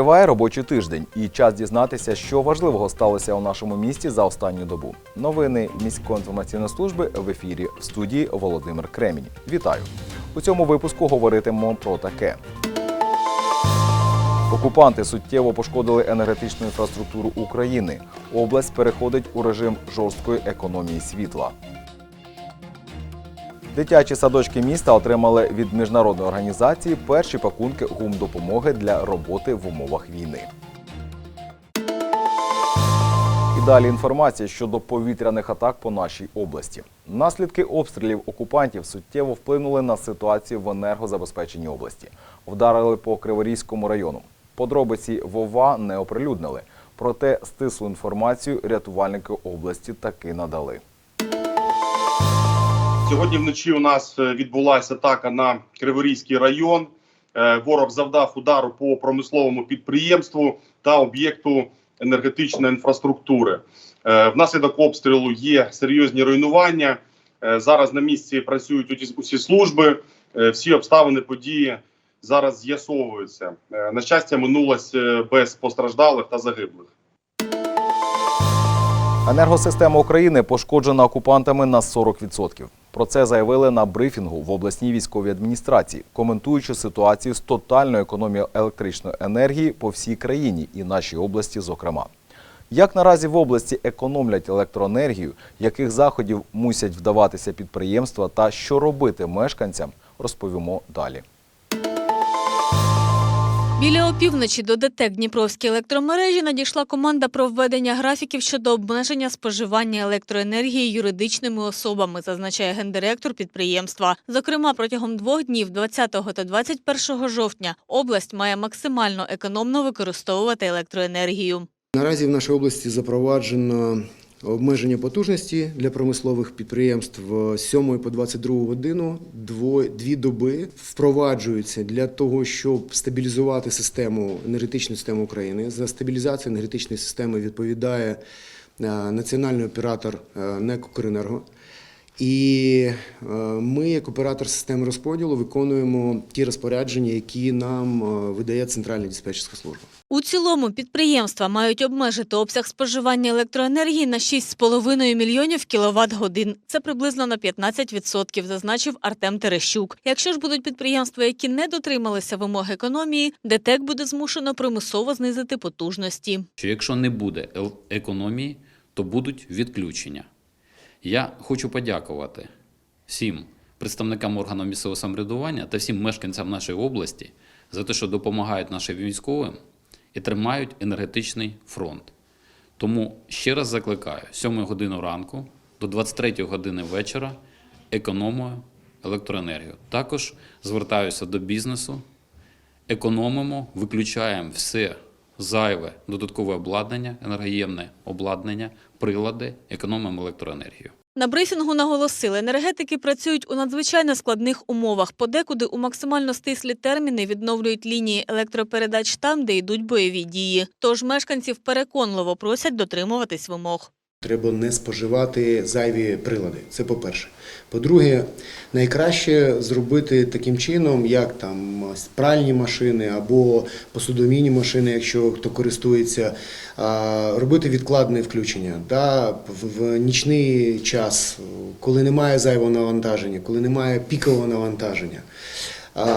Триває робочий тиждень і час дізнатися, що важливого сталося у нашому місті за останню добу. Новини міської інформаційної служби в ефірі в студії Володимир Кремінь. Вітаю! У цьому випуску говоритимемо про таке. Окупанти суттєво пошкодили енергетичну інфраструктуру України. Область переходить у режим жорсткої економії світла. Дитячі садочки міста отримали від міжнародної організації перші пакунки гумдопомоги для роботи в умовах війни. І далі інформація щодо повітряних атак по нашій області. Наслідки обстрілів окупантів суттєво вплинули на ситуацію в енергозабезпеченні області. Вдарили по Криворізькому району. Подробиці ВОВА не оприлюднили. Проте стислу інформацію рятувальники області таки надали. Сьогодні вночі у нас е, відбулася атака на Криворізький район. Е, Ворог завдав удару по промисловому підприємству та об'єкту енергетичної інфраструктури. Е, Внаслідок обстрілу є серйозні руйнування. Зараз на місці працюють усі- служби. Всі обставини події зараз з'ясовуються. На щастя, минулось без постраждалих та загиблих. Енергосистема України пошкоджена окупантами на 40%. Про це заявили на брифінгу в обласній військовій адміністрації, коментуючи ситуацію з тотальною економією електричної енергії по всій країні і нашій області, зокрема. Як наразі в області економлять електроенергію, яких заходів мусять вдаватися підприємства та що робити мешканцям, розповімо далі. Біля опівночі до ДТЕК Дніпровській електромережі надійшла команда про введення графіків щодо обмеження споживання електроенергії юридичними особами, зазначає гендиректор підприємства. Зокрема, протягом двох днів, 20 та 21 жовтня, область має максимально економно використовувати електроенергію. Наразі в нашій області запроваджено обмеження потужності для промислових підприємств з 7 по 22 годину. Дві доби впроваджуються для того, щоб стабілізувати систему енергетичну систему України. За стабілізацію енергетичної системи відповідає е, національний оператор е, НЕК «Укренерго». І е, ми, як оператор системи розподілу, виконуємо ті розпорядження, які нам е, видає Центральна диспетчерська служба. У цілому підприємства мають обмежити обсяг споживання електроенергії на 6,5 мільйонів кіловат годин. Це приблизно на 15%, зазначив Артем Терещук. Якщо ж будуть підприємства, які не дотрималися вимог економії, ДТЕК буде змушено примусово знизити потужності. що якщо не буде економії, то будуть відключення. Я хочу подякувати всім представникам органів місцевого самоврядування та всім мешканцям нашої області за те, що допомагають нашим військовим і тримають енергетичний фронт. Тому ще раз закликаю: з 7 години ранку до 23 години вечора економую електроенергію. Також звертаюся до бізнесу економимо, виключаємо все зайве додаткове обладнання, енергоємне обладнання, прилади, економимо електроенергію. На брифінгу наголосили, енергетики працюють у надзвичайно складних умовах. Подекуди у максимально стислі терміни відновлюють лінії електропередач там, де йдуть бойові дії. Тож мешканців переконливо просять дотримуватись вимог. Треба не споживати зайві прилади. Це по-перше. По-друге, найкраще зробити таким чином, як там пральні машини або посудомійні машини, якщо хто користується, робити відкладне включення. Да, в, нічний час, коли немає зайвого навантаження, коли немає пікового навантаження.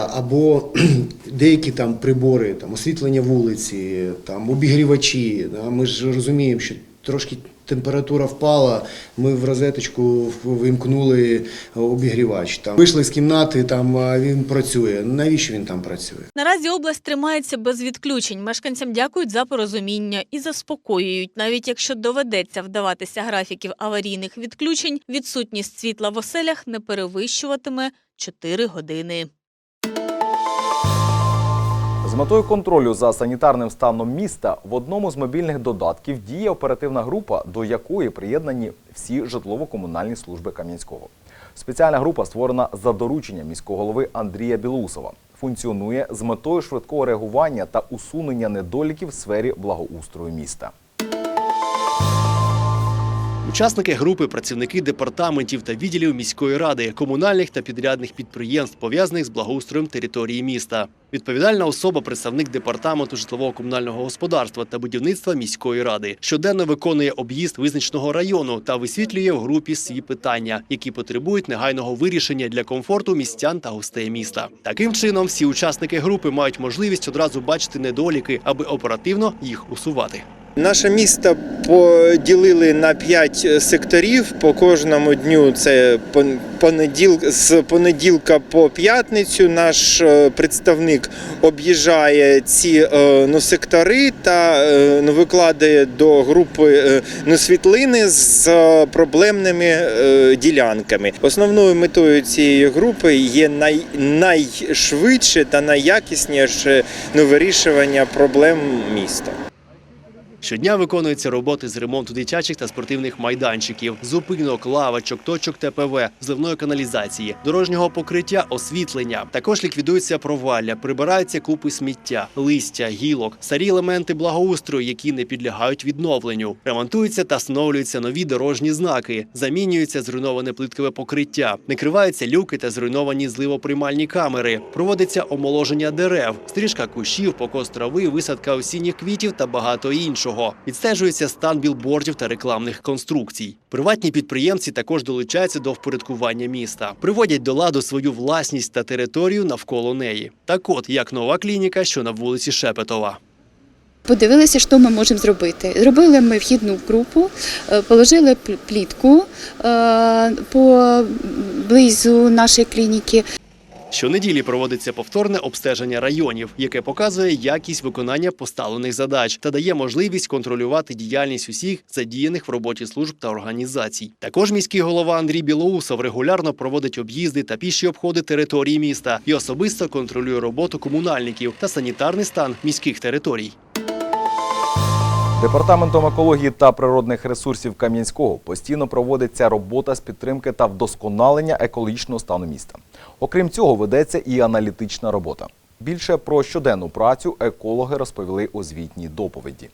Або деякі там прибори, там освітлення вулиці, там обігрівачі. Да, ми ж розуміємо, що трошки температура впала, ми в розеточку вимкнули обігрівач. Там вийшли з кімнати, там він працює. Навіщо він там працює? Наразі область тримається без відключень. Мешканцям дякують за порозуміння і заспокоюють. Навіть якщо доведеться вдаватися графіків аварійних відключень, відсутність світла в оселях не перевищуватиме 4 години. З метою контролю за санітарним станом міста в одному з мобільних додатків діє оперативна група, до якої приєднані всі житлово-комунальні служби Кам'янського. Спеціальна група створена за дорученням міського голови Андрія Білусова. Функціонує з метою швидкого реагування та усунення недоліків в сфері благоустрою міста. Учасники групи працівники департаментів та відділів міської ради, комунальних та підрядних підприємств, пов'язаних з благоустроєм території міста. Відповідальна особа, представник департаменту житлово-комунального господарства та будівництва міської ради, щоденно виконує об'їзд визначеного району та висвітлює в групі свої питання, які потребують негайного вирішення для комфорту містян та гостей міста. Таким чином, всі учасники групи мають можливість одразу бачити недоліки, аби оперативно їх усувати. Наше місто поділили на п'ять секторів. По кожному дню це пон- понеділ... з понеділка по п'ятницю. Наш е, представник об'їжджає ці е, ну, сектори та е, ну, викладає до групи е, ну, світлини з проблемними ділянками. Основною метою цієї групи є най... найшвидше та найякісніше ну, вирішування проблем міста. Щодня виконуються роботи з ремонту дитячих та спортивних майданчиків, зупинок, лавочок, точок ТПВ, зливної каналізації, дорожнього покриття, освітлення. Також ліквідуються провалля, прибираються купи сміття, листя, гілок, старі елементи благоустрою, які не підлягають відновленню. Ремонтуються та встановлюються нові дорожні знаки, замінюється зруйноване плиткове покриття, накриваються люки та зруйновані зливоприймальні камери. Проводиться омоложення дерев, стрижка кущів, покос трави, висадка осінніх квітів та багато іншого. Відстежується стан білбордів та рекламних конструкцій. Приватні підприємці також долучаються до впорядкування міста, приводять до ладу свою власність та територію навколо неї. Так от, як нова клініка, що на вулиці Шепетова. Подивилися, що ми можемо зробити. Зробили ми вхідну групу, е, положили пл- плітку е, поблизу нашої клініки. Щонеділі проводиться повторне обстеження районів, яке показує якість виконання поставлених задач та дає можливість контролювати діяльність усіх задіяних в роботі служб та організацій. Також міський голова Андрій Білоусов регулярно проводить об'їзди та піші обходи території міста і особисто контролює роботу комунальників та санітарний стан міських територій. Департаментом екології та природних ресурсів Кам'янського постійно проводиться робота з підтримки та вдосконалення екологічного стану міста. Окрім цього, ведеться і аналітична робота. Більше про щоденну працю екологи розповіли у звітній доповіді.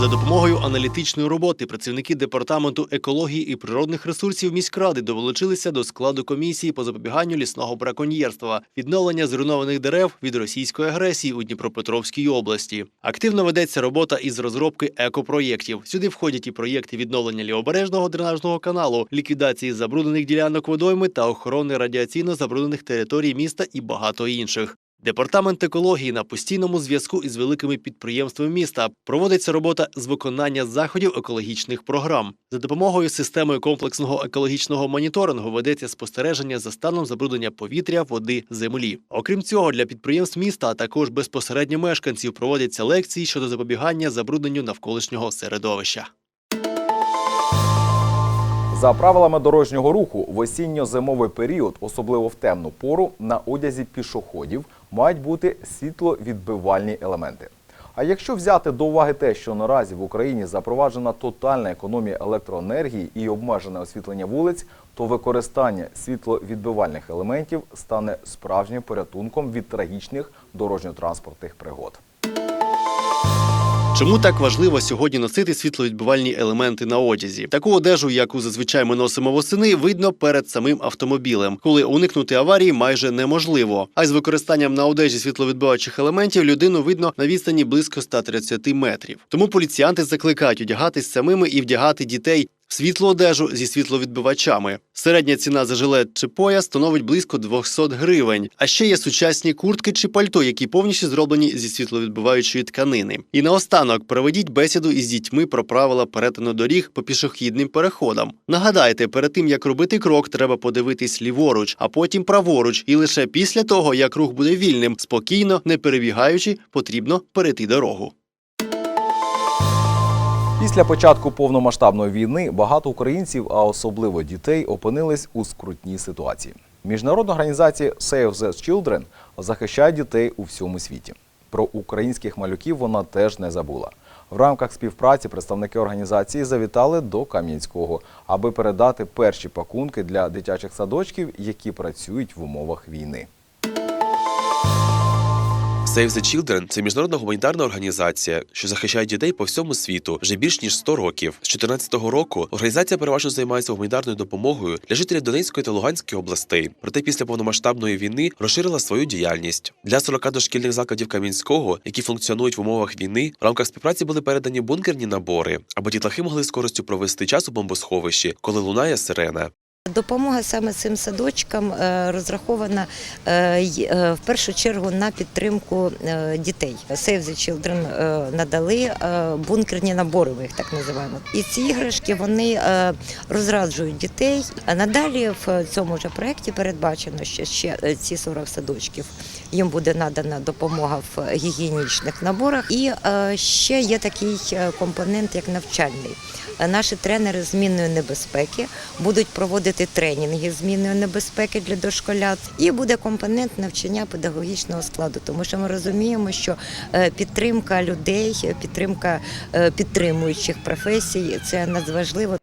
За допомогою аналітичної роботи працівники департаменту екології і природних ресурсів міськради долучилися до складу комісії по запобіганню лісного браконьєрства, відновлення зруйнованих дерев від російської агресії у Дніпропетровській області. Активно ведеться робота із розробки екопроєктів. Сюди входять і проєкти відновлення лівобережного дренажного каналу, ліквідації забруднених ділянок водойми та охорони радіаційно забруднених територій міста і багато інших. Департамент екології на постійному зв'язку із великими підприємствами міста проводиться робота з виконання заходів екологічних програм. За допомогою системи комплексного екологічного моніторингу ведеться спостереження за станом забруднення повітря, води, землі. Окрім цього, для підприємств міста, а також безпосередньо мешканців проводяться лекції щодо запобігання забрудненню навколишнього середовища. За правилами дорожнього руху в осінньо-зимовий період, особливо в темну пору, на одязі пішоходів мають бути світловідбивальні елементи. А якщо взяти до уваги те, що наразі в Україні запроваджена тотальна економія електроенергії і обмежене освітлення вулиць, то використання світловідбивальних елементів стане справжнім порятунком від трагічних дорожньо-транспортних пригод. Чому так важливо сьогодні носити світловідбивальні елементи на одязі? Таку одежу, яку зазвичай ми носимо восени, видно перед самим автомобілем, коли уникнути аварії майже неможливо. А з використанням на одежі світловідбиваючих елементів людину видно на відстані близько 130 метрів. Тому поліціянти закликають одягатись самими і вдягати дітей. Світлу одежу зі світловідбивачами. Середня ціна за жилет чи пояс становить близько 200 гривень. А ще є сучасні куртки чи пальто, які повністю зроблені зі світловідбиваючої тканини. І наостанок проведіть бесіду із дітьми про правила перетину доріг по пішохідним переходам. Нагадайте, перед тим як робити крок, треба подивитись ліворуч, а потім праворуч. І лише після того, як рух буде вільним, спокійно, не перебігаючи, потрібно перейти дорогу. Після початку повномасштабної війни багато українців, а особливо дітей, опинились у скрутній ситуації. Міжнародна організація Save the Children захищає дітей у всьому світі. Про українських малюків вона теж не забула. В рамках співпраці представники організації завітали до Кам'янського, аби передати перші пакунки для дитячих садочків, які працюють в умовах війни. Save the Children – це міжнародна гуманітарна організація, що захищає дітей по всьому світу вже більш ніж 100 років. З 2014 року організація переважно займається гуманітарною допомогою для жителів Донецької та Луганської областей. Проте після повномасштабної війни розширила свою діяльність для 40 дошкільних закладів Кам'янського, які функціонують в умовах війни. В рамках співпраці були передані бункерні набори, аби дітлахи могли з користю провести час у бомбосховищі, коли лунає сирена. Допомога саме цим садочкам е, розрахована е, е, в першу чергу на підтримку дітей. Save the Children надали бункерні набори, ми їх так називаємо. І ці іграшки вони розраджують дітей. А надалі в цьому ж проєкті передбачено, ще е, ці 40 садочків їм буде надана допомога в гігієнічних наборах. І е, ще є такий е, компонент, як навчальний. Е, Наші тренери змінної небезпеки будуть проводити тренінги змінної небезпеки для дошколят. І буде компонент навчання педагогічного складу, тому що ми розуміємо, що підтримка людей, підтримка підтримуючих професій це надважливо.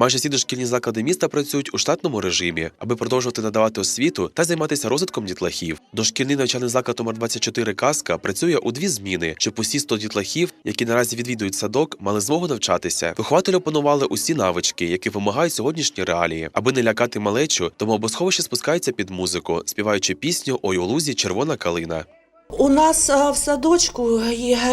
Майже всі дошкільні заклади міста працюють у штатному режимі, аби продовжувати надавати освіту та займатися розвитком дітлахів. Дошкільний навчальний заклад номер 24 Казка працює у дві зміни, щоб усі 100 дітлахів, які наразі відвідують садок, мали змогу навчатися. Вихователі опанували усі навички, які вимагають сьогоднішні реалії. Аби не лякати малечу, тому обосховище спускаються під музику, співаючи пісню Ой у лузі червона калина. У нас в садочку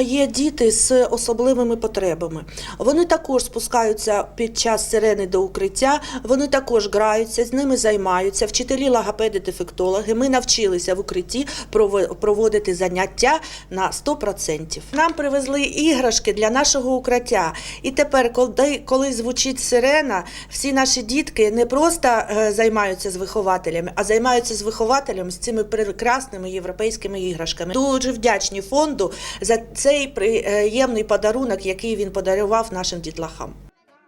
є, діти з особливими потребами. Вони також спускаються під час сирени до укриття, вони також граються, з ними займаються. Вчителі логопеди дефектологи. Ми навчилися в укритті прово- проводити заняття на 100%. Нам привезли іграшки для нашого укриття. І тепер, коли, коли звучить сирена, всі наші дітки не просто е, займаються з вихователями, а займаються з вихователями з цими прекрасними європейськими іграшками. Дуже вдячні фонду за цей приємний подарунок, який він подарував нашим дітлахам.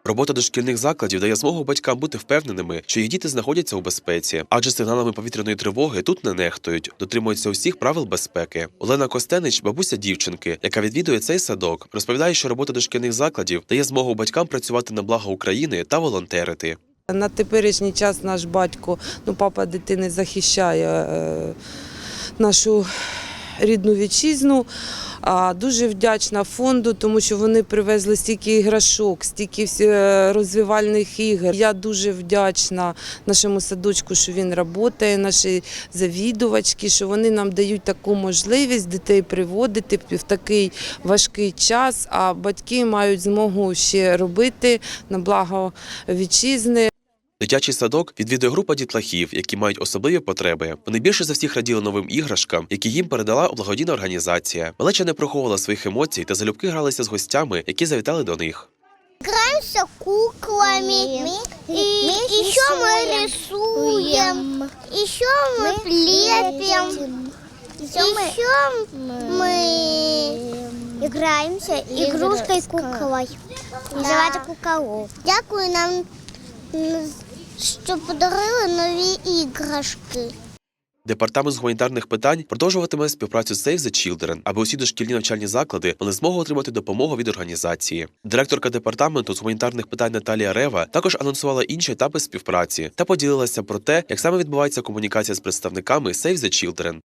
Робота дошкільних закладів дає змогу батькам бути впевненими, що їх діти знаходяться у безпеці, адже сигналами повітряної тривоги тут не нехтують, дотримуються усіх правил безпеки. Олена Костенич, бабуся дівчинки, яка відвідує цей садок, розповідає, що робота дошкільних закладів дає змогу батькам працювати на благо України та волонтерити. На теперішній час наш батько, ну папа дитини захищає е, нашу рідну вітчизну. Дуже вдячна фонду, тому що вони привезли стільки іграшок, стільки е, розвивальних ігор. Я дуже вдячна нашому садочку, що він працює, наші завідувачки, що вони нам дають таку можливість дітей приводити в такий важкий час. А батьки мають змогу ще робити на благо вітчизни. Дитячий садок відвідує група дітлахів, які мають особливі потреби. Вони більше за всіх раділи новим іграшкам, які їм передала благодійна організація. Малеча не приховувала своїх емоцій та залюбки гралися з гостями, які завітали до них. Играемся куклами. И еще мы рисуем. Еще мы лепим. Еще мы играемся игрушкой куклой. Називається куколов. Дякую нам, м, що подарили нові іграшки. Департамент з гуманітарних питань продовжуватиме співпрацю з Save the Children, аби усі дошкільні навчальні заклади мали змогу отримати допомогу від організації. Директорка департаменту з гуманітарних питань Наталія Рева також анонсувала інші етапи співпраці та поділилася про те, як саме відбувається комунікація з представниками Save the Children.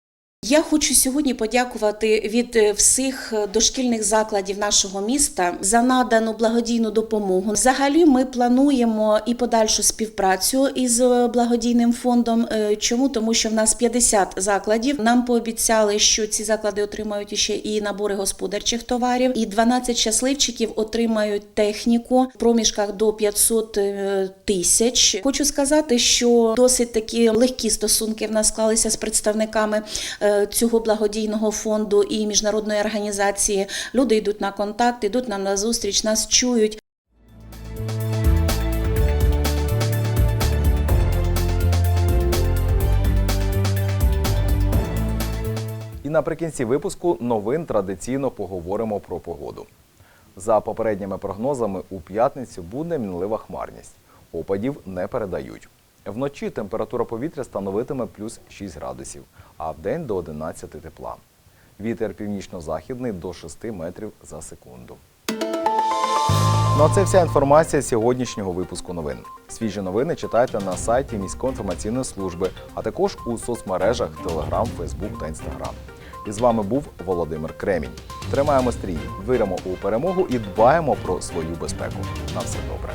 Я хочу сьогодні подякувати від е, всіх е, дошкільних закладів нашого міста за надану благодійну допомогу. Взагалі, ми плануємо і подальшу співпрацю із е, благодійним фондом. Чому? Тому що в нас 50 закладів. Нам пообіцяли, що ці заклади отримають ще і набори господарчих товарів, і 12 щасливчиків отримають техніку в проміжках до 500 е, тисяч. Хочу сказати, що досить такі легкі стосунки в нас склалися з представниками цього благодійного фонду і міжнародної організації. Люди йдуть на контакт, йдуть нам на зустріч, нас чують. І наприкінці випуску новин традиційно поговоримо про погоду. За попередніми прогнозами, у п'ятницю буде мінлива хмарність. Опадів не передають. Вночі температура повітря становитиме плюс 6 градусів, а вдень до 11 тепла. Вітер північно-західний до 6 метрів за секунду. Ну а це вся інформація сьогоднішнього випуску новин. Свіжі новини читайте на сайті міської інформаційної служби, а також у соцмережах Telegram, Facebook та Instagram. І з вами був Володимир Кремінь. Тримаємо стрій, віримо у перемогу і дбаємо про свою безпеку. На все добре.